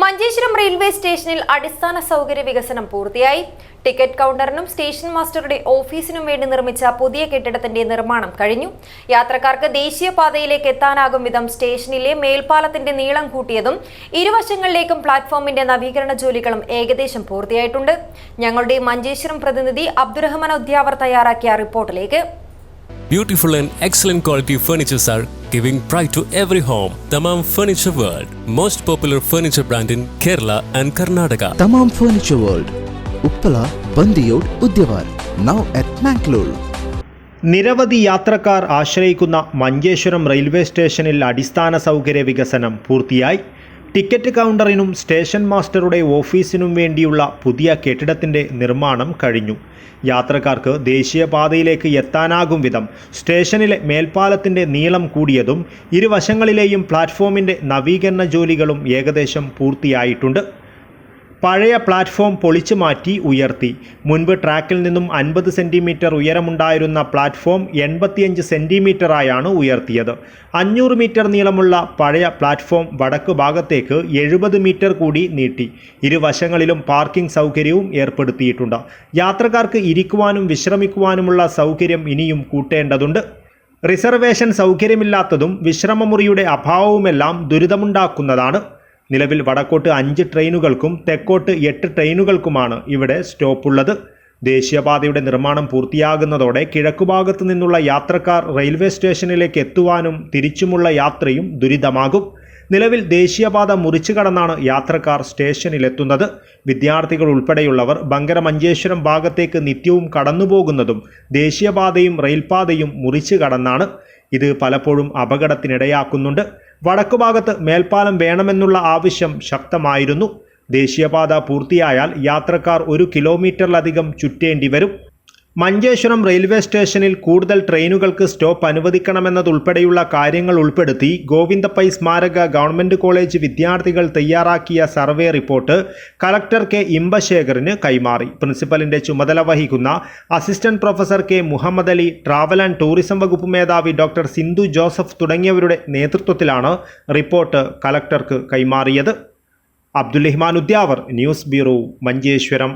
Manjeshwaram railway സ്റ്റേഷനിൽ അടിസ്ഥാന സൗകര്യ വികസനം പൂർത്തിയായി. ടിക്കറ്റ് കൗണ്ടറിനും സ്റ്റേഷൻ മാസ്റ്ററുടെ ഓഫീസിനും വേണ്ടി നിർമ്മിച്ച പുതിയ കെട്ടിടത്തിന്റെ നിർമ്മാണം കഴിഞ്ഞു. യാത്രക്കാർക്ക് ദേശീയപാതയിലേക്ക് എത്താനാകും വിധം സ്റ്റേഷനിലെ മേൽപ്പാലത്തിന്റെ നീളം കൂട്ടിയതും ഇരുവശങ്ങളിലേക്കും പ്ലാറ്റ്ഫോമിന്റെ നവീകരണ ജോലികളും ഏകദേശം പൂർത്തിയായിട്ടുണ്ട്. ഞങ്ങളുടെ മഞ്ചേശ്വരം പ്രതിനിധി അബ്ദുറഹ്മാൻ ഉദ്യാവർ തയ്യാറാക്കിയ റിപ്പോർട്ടിലേക്ക്. Beautiful and excellent quality furnitures are giving pride to every home. Tamam Furniture World, most popular furniture brand in Kerala and Karnataka. Tamam Furniture World, Uppala, Bandiyod, Udyavar. Now at Mangalore. നിരവധി യാത്രക്കാർ ആശ്രയിക്കുന്ന Manjeshwaram railway സ്റ്റേഷനിൽ അടിസ്ഥാന സൗകര്യ വികസനം പൂർത്തിയായി ticket കൗണ്ടറിനും station മാസ്റ്ററുടെ ഓഫീസിനും വേണ്ടിയുള്ള പുതിയ കെട്ടിടത്തിന്റെ നിർമ്മാണം കഴിഞ്ഞു. യാത്രക്കാർക്ക് ദേശീയപാതയിലേക്ക് എത്താനാകും വിധം സ്റ്റേഷനിലെ മേൽപ്പാലത്തിന്റെ നീളം കൂടിയതും ഇരുവശങ്ങളിലെയും പ്ലാറ്റ്ഫോമിന്റെ നവീകരണ ജോലികളും ഏകദേശം പൂർത്തിയായിട്ടുണ്ട്. പഴയ പ്ലാറ്റ്ഫോം പൊളിച്ചു മാറ്റി ഉയർത്തി. മുൻപ് ട്രാക്കിൽ നിന്നും അൻപത് സെന്റിമീറ്റർ ഉയരമുണ്ടായിരുന്ന പ്ലാറ്റ്ഫോം എൺപത്തിയഞ്ച് സെന്റിമീറ്ററായാണ് ഉയർത്തിയത്. അഞ്ഞൂറ് മീറ്റർ നീളമുള്ള പഴയ പ്ലാറ്റ്ഫോം വടക്ക് ഭാഗത്തേക്ക് എഴുപത് മീറ്റർ കൂടി നീട്ടി. ഇരുവശങ്ങളിലും പാർക്കിംഗ് സൗകര്യവും ഏർപ്പെടുത്തിയിട്ടുണ്ട്. യാത്രക്കാർക്ക് ഇരിക്കുവാനും വിശ്രമിക്കുവാനുമുള്ള സൗകര്യം ഇനിയും കൂട്ടേണ്ടതുണ്ട്. റിസർവേഷൻ സൗകര്യമില്ലാത്തതും വിശ്രമമുറിയുടെ അഭാവവുമെല്ലാം ദുരിതമുണ്ടാക്കുന്നതാണ്. നിലവിൽ വടക്കോട്ട് അഞ്ച് ട്രെയിനുകൾക്കും തെക്കോട്ട് എട്ട് ട്രെയിനുകൾക്കുമാണ് ഇവിടെ സ്റ്റോപ്പുള്ളത്. ദേശീയപാതയുടെ നിർമ്മാണം പൂർത്തിയാകുന്നതോടെ കിഴക്കുഭാഗത്തു നിന്നുള്ള യാത്രക്കാർ റെയിൽവേ സ്റ്റേഷനിലേക്ക് എത്തുവാനും തിരിച്ചുമുള്ള യാത്രയും ദുരിതമാകും. നിലവിൽ ദേശീയപാത മുറിച്ചു കടന്നാണ് യാത്രക്കാർ സ്റ്റേഷനിലെത്തുന്നത്. വിദ്യാർത്ഥികൾ ഉൾപ്പെടെയുള്ളവർ ബങ്കര മഞ്ചേശ്വരം ഭാഗത്തേക്ക് നിത്യവും കടന്നുപോകുന്നതും ദേശീയപാതയും റെയിൽപാതയും മുറിച്ചു കടന്നാണ് ഇത് പലപ്പോഴും അപകടത്തിനിടയാക്കുന്നുണ്ട്. വടക്കുഭാഗത്ത് മേൽപ്പാലം വേണമെന്നുള്ള ആവശ്യം ശക്തമായിരുന്നു. ദേശീയപാത പൂർത്തിയായാൽ യാത്രക്കാർ ഒരു കിലോമീറ്ററിലധികം ചുറ്റേണ്ടി വരും. മഞ്ചേശ്വരം റെയിൽവേ സ്റ്റേഷനിൽ കൂടുതൽ ട്രെയിനുകൾക്ക് സ്റ്റോപ്പ് അനുവദിക്കണമെന്നതുൾപ്പെടെയുള്ള കാര്യങ്ങൾ ഉൾപ്പെടുത്തി ഗോവിന്ദപ്പൈ സ്മാരക ഗവൺമെന്റ് കോളേജ് വിദ്യാർത്ഥികൾ തയ്യാറാക്കിയ സർവേ റിപ്പോർട്ട് കലക്ടർ കെ ഇമ്പശേഖറിന് കൈമാറി. പ്രിൻസിപ്പലിന്റെ ചുമതല വഹിക്കുന്ന assistant professor K Muhammad Ali travel and tourism വകുപ്പ് മേധാവി ഡോക്ടർ സിന്ധു ജോസഫ് തുടങ്ങിയവരുടെ നേതൃത്വത്തിലാണ് റിപ്പോർട്ട് കലക്ടർക്ക് കൈമാറിയത്. Abdul Rahman Udyavar news bureau Manjeshwaram.